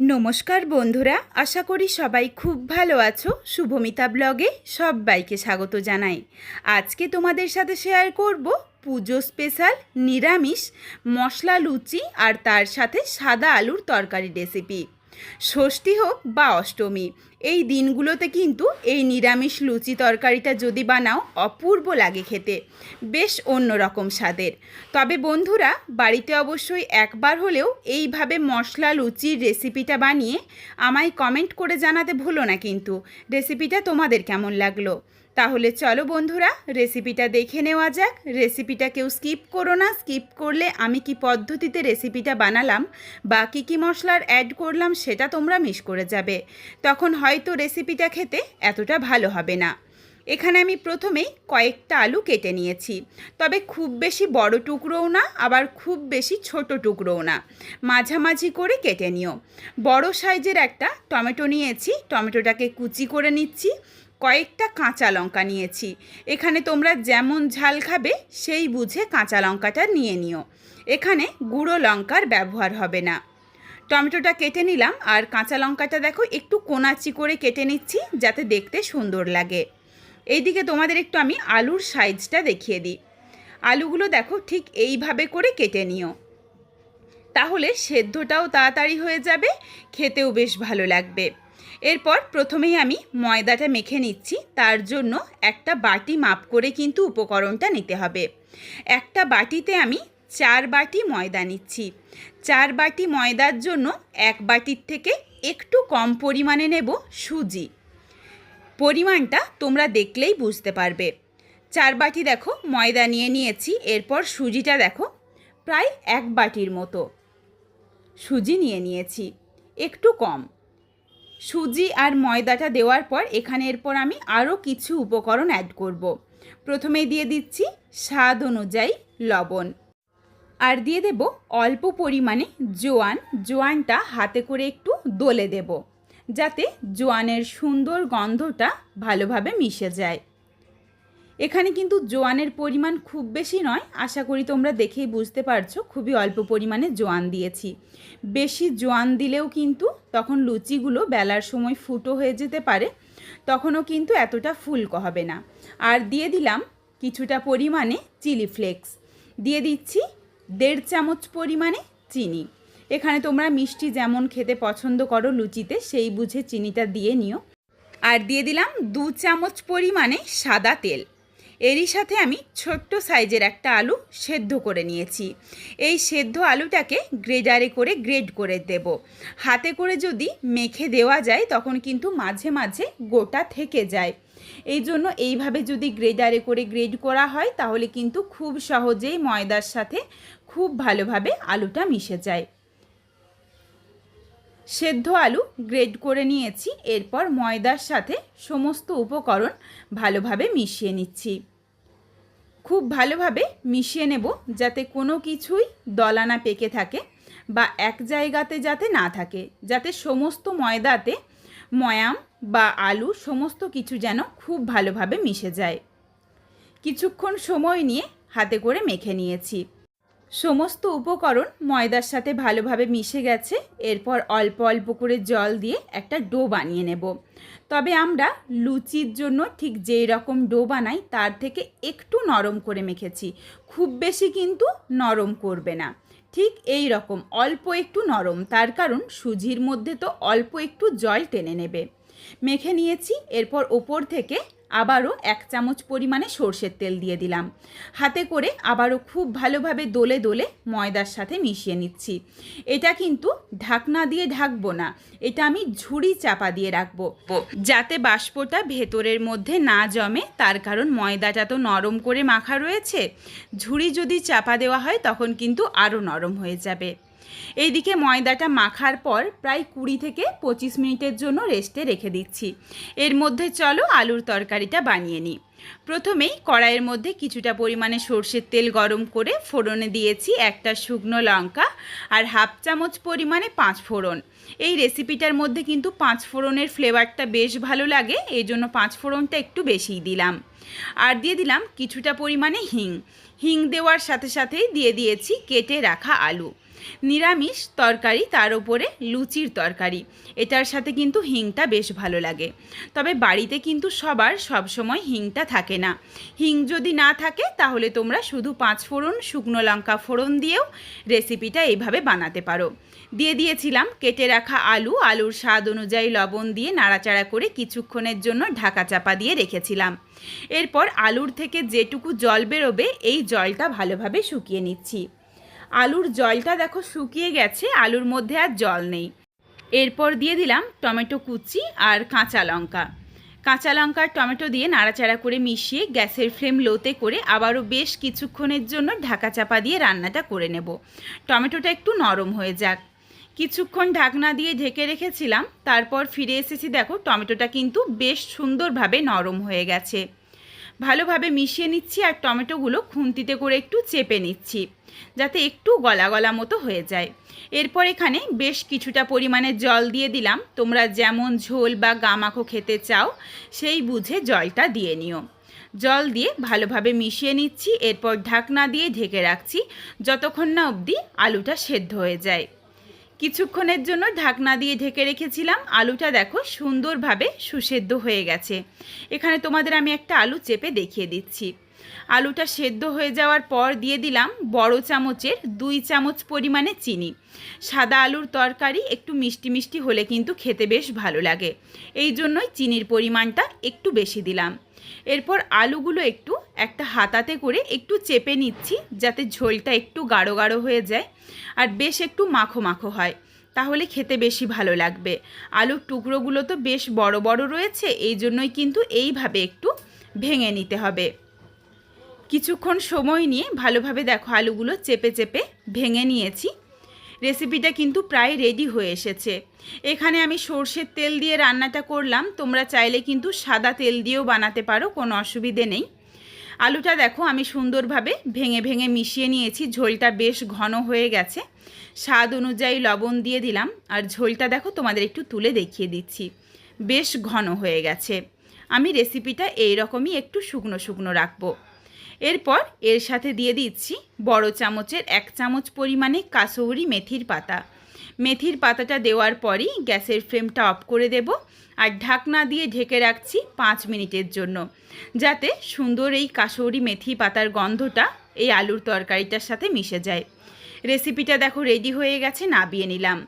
নমস্কার বন্ধুরা, আশা করি সবাই খুব ভালো আছো। শুভমিতা ব্লগে সবাইকে স্বাগত জানাই। আজকে তোমাদের সাথে শেয়ার করব পুজো স্পেশাল নিরামিষ মশলা লুচি আর তার সাথে সাদা আলুর তরকারি রেসিপি ষষ্ঠী হোক বা অষ্টমী, এই দিনগুলোতে কিন্তু এই নিরামিষ লুচি তরকারিটা যদি বানাও, অপূর্ব লাগে খেতে। বেশ অন্যরকম স্বাদের। তবে বন্ধুরা, বাড়িতে অবশ্যই একবার হলেও এইভাবে মশলা লুচির রেসিপিটা বানিয়ে আমায় কমেন্ট করে জানাতে ভুলো না কিন্তু। রেসিপিটা তোমাদের কেমন লাগল? তাহলে চলো বন্ধুরা রেসিপিটা দেখে নেওয়া যাক। রেসিপিটা কেউ স্কিপ করো না। স্কিপ করলে আমি কি পদ্ধতিতে রেসিপিটা বানালাম বা কী কী মশলার অ্যাড করলাম সেটা তোমরা মিস করে যাবে। তখন হয়তো রেসিপিটা খেতে এতটা ভালো হবে না। এখানে আমি প্রথমেই কয়েকটা আলু কেটে নিয়েছি। তবে খুব বেশি বড় টুকরোও না, আবার খুব বেশি ছোট টুকরোও না। মাঝামাঝি করে কেটে নিও। বড় সাইজের একটা টমেটো নিয়েছি, টমেটোটাকে কুচি করে নিচ্ছি, কয়েকটা কাঁচা লঙ্কা নিয়েছি। এখানে তোমরা যেমন ঝাল খাবে, সেই বুঝে কাঁচা লঙ্কাটা নিয়ে নিও। এখানে গুঁড়ো লঙ্কার ব্যবহার হবে না। টমেটোটা কেটে নিলাম, আর কাঁচা লঙ্কাটা দেখো, একটু কোনাচি করে কেটে নিচ্ছি, যাতে দেখতে সুন্দর লাগে। এইদিকে তোমাদের একটু আমি আলুর সাইজটা দেখিয়ে দিই। আলুগুলো দেখো ঠিক এইভাবে করে কেটে নিও। তাহলে সেদ্ধটাও তাড়াতাড়ি হয়ে যাবে, খেতেও বেশ ভালো লাগবে। এরপর প্রথমেই আমি ময়দাটা মেখে নিচ্ছি, তার জন্য একটা বাটি মাপ করে কিন্তু উপকরণটা নিতে হবে। একটা বাটিতে আমি চার বাটি ময়দা নিচ্ছি। চার বাটি ময়দার জন্য এক বাটির থেকে একটু কম পরিমাণে নেব সুজি। পরিমাণটা তোমরা দেখলেই বুঝতে পারবে। চার বাটি দেখো, ময়দা নিয়ে নিয়েছি, এরপর সুজিটা দেখো, প্রায় এক বাটির মতো। সুজি নিয়ে নিয়েছি, একটু কম। সুজি আর ময়দাটা দেওয়ার পর এখানে এরপর আমি আরও কিছু উপকরণ অ্যাড করব। প্রথমেই দিয়ে দিচ্ছি স্বাদ অনুযায়ী লবণ। আর দিয়ে দেব অল্প পরিমাণে জোয়ান। জোয়ানটা হাতে করে একটু দলে দেব। যাতে জোয়ানের সুন্দর গন্ধটা ভালোভাবে মিশে যায়। এখানে কিন্তু জোয়ানের পরিমাণ খুব বেশি নয়, আশা করি তোমরা দেখেই বুঝতে পারছ, খুবই অল্প পরিমাণে জোয়ান দিয়েছি। বেশি জোয়ান দিলেও কিন্তু তখন লুচিগুলো বেলার সময় ফুটো হয়ে যেতে পারে, তখনও কিন্তু এতটা ফুলকো হবে না। আর দিয়ে দিলাম কিছুটা পরিমাণে চিলি ফ্লেক্স। দিয়ে দিচ্ছি দেড় চামচ পরিমাণে চিনি। এখানে তোমরা মিষ্টি যেমন খেতে পছন্দ করো লুচিতে, সেই বুঝে চিনিটা দিয়ে নিও। আর দিয়ে দিলাম দু চামচ পরিমাণে সাদা তেল। এরই সাথে আমি ছোট্ট সাইজের একটা আলু সেদ্ধ করে নিয়েছি। এই সেদ্ধ আলুটাকে গ্রেডারে করে গ্রেড করে দেব। হাতে করে যদি মেখে দেওয়া যায়, তখন কিন্তু মাঝে মাঝে গোটা থেকে যায়। এই জন্য এইভাবে যদি গ্রেডারে করে গ্রেড করা হয়, তাহলে কিন্তু খুব সহজেই ময়দার সাথে খুব ভালোভাবে আলুটা মিশে যায়। সেদ্ধ আলু গ্রেড করে নিয়েছি, এরপর ময়দার সাথে সমস্ত উপকরণ ভালোভাবে মিশিয়ে নিচ্ছি। খুব ভালোভাবে মিশিয়ে নেব যাতে কোনো কিছুই দলানা পেকে থাকে বা এক জায়গাতে যাতে না থাকে, যাতে সমস্ত ময়দাতে ময়াম বা আলু সমস্ত কিছু যেন খুব ভালোভাবে মিশে যায়। কিছুক্ষণ সময় নিয়ে হাতে করে মেখে নিয়েছি। সমস্ত উপকরণ ময়দার সাথে ভালোভাবে মিশে গেছে। এরপর অল্প অল্প করে জল দিয়ে একটা ডো বানিয়ে নেব। তবে আমরা লুচির জন্য ঠিক যেই রকম ডো বানাই, তার থেকে একটু নরম করে মেখেছি। খুব বেশি কিন্তু নরম করবে না। ঠিক এই রকম অল্প একটু নরম, তার কারণ সুজির মধ্যে তো অল্প একটু জল টেনে নেবে। মেখে নিয়েছি, এরপর ওপর থেকে আবারও এক চামচ পরিমাণে সর্ষের তেল দিয়ে দিলাম। হাতে করে আবারও খুব ভালোভাবে দোলে দোলে ময়দার সাথে মিশিয়ে নিচ্ছি। এটা কিন্তু ঢাকনা দিয়ে ঢাকবো না, এটা আমি ঝুড়ি চাপা দিয়ে রাখব। যাতে বাষ্পটা ভেতরের মধ্যে না জমে, তার কারণ ময়দাটা তো নরম করে মাখা রয়েছে। ঝুড়ি যদি চাপা দেওয়া হয়, তখন কিন্তু আরও নরম হয়ে যাবে। এইদিকে ময়দাটা মাখার পর প্রায় কুড়ি থেকে পঁচিশ মিনিটের জন্য রেস্টে রেখে দিচ্ছি। এর মধ্যে চলো আলুর তরকারিটা বানিয়ে নিই। প্রথমেই কড়াইয়ের মধ্যে কিছুটা পরিমাণে সর্ষের তেল গরম করে ফোড়নে দিয়েছি একটা শুকনো লঙ্কা আর হাফ চামচ পরিমাণে পাঁচ ফোড়ন। এই রেসিপিটার মধ্যে কিন্তু পাঁচ ফোড়নের ফ্লেভারটা বেশ ভালো লাগে এই জন্য পাঁচ ফোড়নটা একটু বেশিই দিলাম। আর দিয়ে দিলাম কিছুটা পরিমাণে হিং। হিং দেওয়ার সাথে সাথেই দিয়ে দিয়েছি কেটে রাখা আলু। নিরামিষ তরকারি তার উপরে লুচির তরকারি। এটার সাথে কিন্তু হিংটা বেশ ভালো লাগে। তবে বাড়িতে কিন্তু সবার সবসময় হিংটা থাকে না। হিং যদি না থাকে, তাহলে তোমরা শুধু পাঁচ ফোড়ন, শুকনো লঙ্কা ফোড়ন দিয়েও রেসিপিটা এইভাবে বানাতে পারো। দিয়ে দিয়েছিলাম কেটে রাখা আলু। আলুর স্বাদ অনুযায়ী লবণ দিয়ে নাড়াচাড়া করে কিছুক্ষণের জন্য ঢাকা চাপা দিয়ে রেখেছিলাম। এরপর আলুর থেকে যেটুকু জল বেরোবে, এই জলটা ভালোভাবে শুকিয়ে নিচ্ছি। আলুর জলটা দেখো শুকিয়ে গেছে, আলুর মধ্যে আর জল নেই। এরপর দিয়ে দিলাম টমেটো কুচি আর কাঁচা লঙ্কা। কাঁচা লঙ্কা টমেটো দিয়ে নাড়াচাড়া করে মিশিয়ে গ্যাসের ফ্লেম লোতে করে আবারও বেশ কিছুক্ষণের জন্য ঢাকা চাপা দিয়ে রান্নাটা করে নেব। টমেটোটা একটু নরম হয়ে যাক। কিছুক্ষণ ঢাকনা দিয়ে ঢেকে রেখেছিলাম, তারপর ফিরে এসেছি দেখো টমেটোটা কিন্তু বেশ সুন্দরভাবে নরম হয়ে গেছে। ভালোভাবে মিশিয়ে নিচ্ছি আর টমেটোগুলো খুন্তিতে করে একটু চেপে নিচ্ছি, যাতে একটু গলা গলা মতো হয়ে যায়। এরপর এখানে বেশ কিছুটা পরিমাণে জল দিয়ে দিলাম। তোমরা যেমন ঝোল বা গামাখো খেতে চাও, সেই বুঝে জলটা দিয়ে নিও। জল দিয়ে ভালোভাবে মিশিয়ে নিচ্ছি, এরপর ঢাকনা দিয়ে ঢেকে রাখছি, যতক্ষণ না অবধি আলুটা সেদ্ধ হয়ে যায়। কিছুক্ষণের জন্য ঢাকনা দিয়ে ঢেকে রেখেছিলাম। আলুটা দেখো সুন্দরভাবে সুসেদ্ধ হয়ে গেছে। এখানে তোমাদের আমি একটা আলু চেপে দেখিয়ে দিচ্ছি। আলুটা সেদ্ধ হয়ে যাওয়ার পর দিয়ে দিলাম বড় চামচের দুই চামচ পরিমাণে চিনি। সাদা আলুর তরকারি একটু মিষ্টি মিষ্টি হলে কিন্তু খেতে বেশ ভালো লাগে। এই জন্যই চিনির পরিমাণটা একটু বেশি দিলাম। এরপর আলুগুলো একটু একটা হাতাতে করে একটু চেপে নিচ্ছি যাতে ঝোলটা একটু গাঢ় গাঢ় হয়ে যায় আর বেশ একটু মাখো মাখো হয়। তাহলে খেতে বেশি ভালো লাগবে। আলুর টুকরোগুলো তো বেশ বড় বড় রয়েছে, এই জন্যই কিন্তু এইভাবে একটু ভেঙে নিতে হবে। কিছুক্ষণ সময় নিয়ে ভালোভাবে দেখো আলুগুলো চেপে চেপে ভেঙে নিয়েছি। রেসিপিটা কিন্তু প্রায় রেডি হয়ে এসেছে। এখানে আমি সর্ষের তেল দিয়ে রান্নাটা করলাম। তোমরা চাইলে কিন্তু সাদা তেল দিয়েও বানাতে পারো, কোনো অসুবিধে নেই। আলুটা দেখো আমি সুন্দরভাবে ভেঙে ভেঙে মিশিয়ে নিয়েছি। ঝোলটা বেশ ঘন হয়ে গেছে। স্বাদ অনুযায়ী লবণ দিয়ে দিলাম। আর ঝোলটা দেখো তোমাদের একটু তুলে দেখিয়ে দিচ্ছি। বেশ ঘন হয়ে গেছে। আমি রেসিপিটা এই রকমই একটু শুকনো শুকনো রাখব। এরপর এর সাথে দিয়ে দিচ্ছি বড় চামচের এক চামচ পরিমাণে কাসৌরি মেথির পাতা। মেথির পাতাটা দেওয়ার পরই গ্যাসের ফ্লেমটা অফ করে দেব আর ঢাকনা দিয়ে ঢেকে রাখছি পাঁচ মিনিটের জন্য। যাতে সুন্দর এই কাসৌরি মেথি পাতার গন্ধটা এই আলুর তরকারিটার সাথে মিশে যায়। রেসিপিটা দেখো রেডি হয়ে গেছে, নাবিয়ে নিলাম।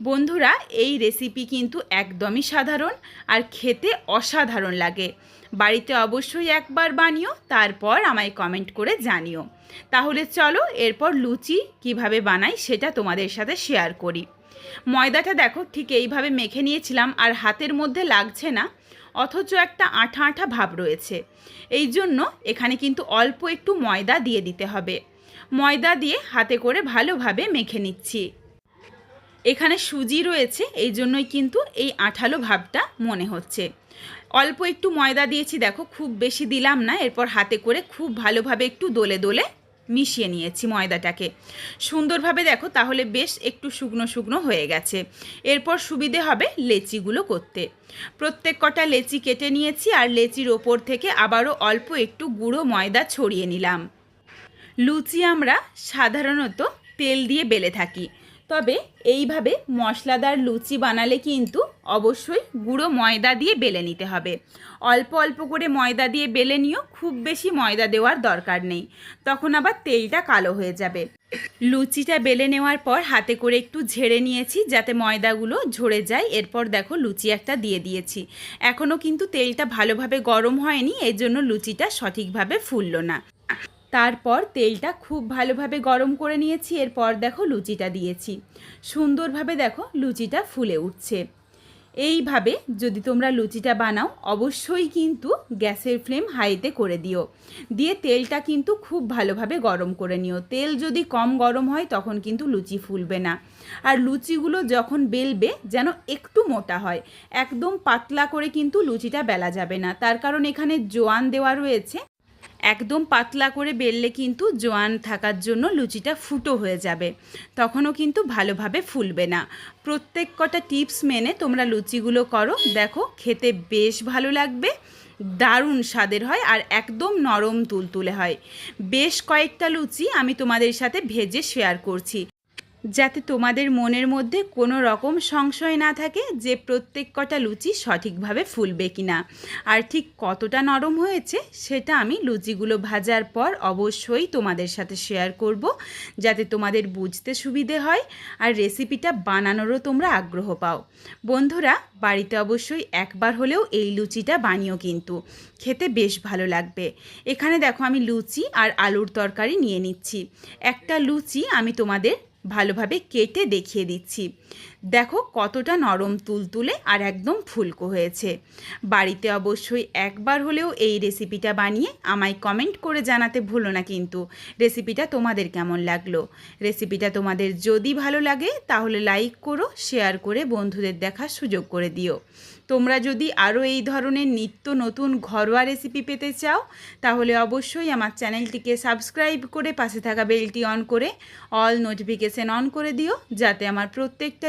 বন্ধুরা, এই রেসিপি কিন্তু একদমই সাধারণ আর খেতে অসাধারণ লাগে। বাড়িতে অবশ্যই একবার বানিও, তারপর আমায় কমেন্ট করে জানিও। তাহলে চলো, এরপর লুচি কীভাবে বানাই সেটা তোমাদের সাথে শেয়ার করি। ময়দাটা দেখো, ঠিক এইভাবে মেখে নিয়েছিলাম আর হাতের মধ্যে লাগছে না, অথচ একটা আঠা আঠা ভাব রয়েছে। এই জন্য এখানে কিন্তু অল্প একটু ময়দা দিয়ে দিতে হবে। ময়দা দিয়ে হাতে করে ভালোভাবে মেখে নিচ্ছি। এখানে সুজি রয়েছে, এই জন্যই কিন্তু এই আঠালো ভাবটা মনে হচ্ছে। অল্প একটু ময়দা দিয়েছি, দেখো খুব বেশি দিলাম না, এরপর হাতে করে খুব ভালোভাবে একটু দোলে দোলে মিশিয়ে নিয়েছি ময়দাটাকে। সুন্দরভাবে দেখো, তাহলে বেশ একটু শুকনো শুকনো হয়ে গেছে। এরপর সুবিধে হবে লেচিগুলো করতে। প্রত্যেক কটা লেচি কেটে নিয়েছি, আর লেচির ওপর থেকে আবারও অল্প একটু গুঁড়ো ময়দা ছড়িয়ে নিলাম। লুচি আমরা সাধারণত তেল দিয়ে বেলে থাকি। তবে এইভাবে মশলাদার লুচি বানালে কিন্তু অবশ্যই গুঁড়ো ময়দা দিয়ে বেলে নিতে হবে। অল্প অল্প করে ময়দা দিয়ে বেলে নিও, খুব বেশি ময়দা দেওয়ার দরকার নেই। তখন আবার তেলটা কালো হয়ে যাবে। লুচিটা বেলে নেওয়ার পর হাতে করে একটু ঝেড়ে নিয়েছি যাতে ময়দাগুলো ঝরে যায়। এরপর দেখো লুচি একটা দিয়ে দিয়েছি। এখনও কিন্তু তেলটা ভালোভাবে গরম হয়নি এই জন্য লুচিটা সঠিকভাবে ফুললো না। তারপর তেলটা খুব ভালোভাবে গরম করে নিয়েছি, এরপর দেখো লুচিটা দিয়েছি। সুন্দরভাবে দেখো লুচিটা ফুলে উঠছে। এইভাবে যদি তোমরা লুচিটা বানাও, অবশ্যই কিন্তু গ্যাসের ফ্লেম হাইতে করে দিও। দিয়ে তেলটা কিন্তু খুব ভালোভাবে গরম করে নিও। তেল যদি কম গরম হয়, তখন কিন্তু লুচি ফুলবে না। আর লুচিগুলো যখন বেলবে, যেন একটু মোটা হয়, একদম পাতলা করে কিন্তু লুচিটা বেলা যাবে না। তার কারণ এখানে জোয়ান দেওয়া রয়েছে। একদম পাতলা করে বেললে কিন্তু জোয়ান থাকার জন্য লুচিটা ফুটো হয়ে যাবে। তখনও কিন্তু ভালোভাবে ফুলবে না। প্রত্যেক কটা টিপস মেনে তোমরা লুচিগুলো করো। দেখো, খেতে বেশ ভালো লাগবে, দারুণ স্বাদের হয় আর একদম নরম তুলতুলে হয়। বেশ কয়েকটা লুচি আমি তোমাদের সাথে ভেজে শেয়ার করছি। যাতে তোমাদের মনের মধ্যে কোনো রকম সংশয় না থাকে যে প্রত্যেক কটা লুচি সঠিকভাবে ফুলবে কি না আর ঠিক কতটা নরম হয়েছে সেটা আমি লুচিগুলো ভাজার পর অবশ্যই তোমাদের সাথে শেয়ার করব, যাতে তোমাদের বুঝতে সুবিধে হয় আর রেসিপিটা বানানোরও তোমরা আগ্রহ পাও। বন্ধুরা, বাড়িতে অবশ্যই একবার হলেও এই লুচিটা বানিও কিন্তু। খেতে বেশ ভালো লাগবে। এখানে দেখো আমি লুচি আর আলুর তরকারি নিয়ে নিচ্ছি। একটা লুচি আমি তোমাদের ভালোভাবে কেটে দেখিয়ে দিচ্ছি। দেখো কতটা নরম তুলতুলে আর একদম ফুলকো হয়েছে। বাড়িতে অবশ্যই একবার হলেও এই রেসিপিটা বানিয়ে আমায় কমেন্ট করে জানাতে ভুলো না কিন্তু। রেসিপিটা তোমাদের কেমন লাগল? রেসিপিটা তোমাদের যদি ভালো লাগে তাহলে লাইক করো, শেয়ার করে বন্ধুদের দেখার সুযোগ করে দিও। তোমরা যদি আরও এই ধরনের নিত্য নতুন ঘরোয়া রেসিপি পেতে চাও, তাহলে অবশ্যই আমার চ্যানেলটিকে সাবস্ক্রাইব করে পাশে থাকা বেলটি অন করে অল নোটিফিকেশান অন করে দিও, যাতে আমার প্রত্যেকটা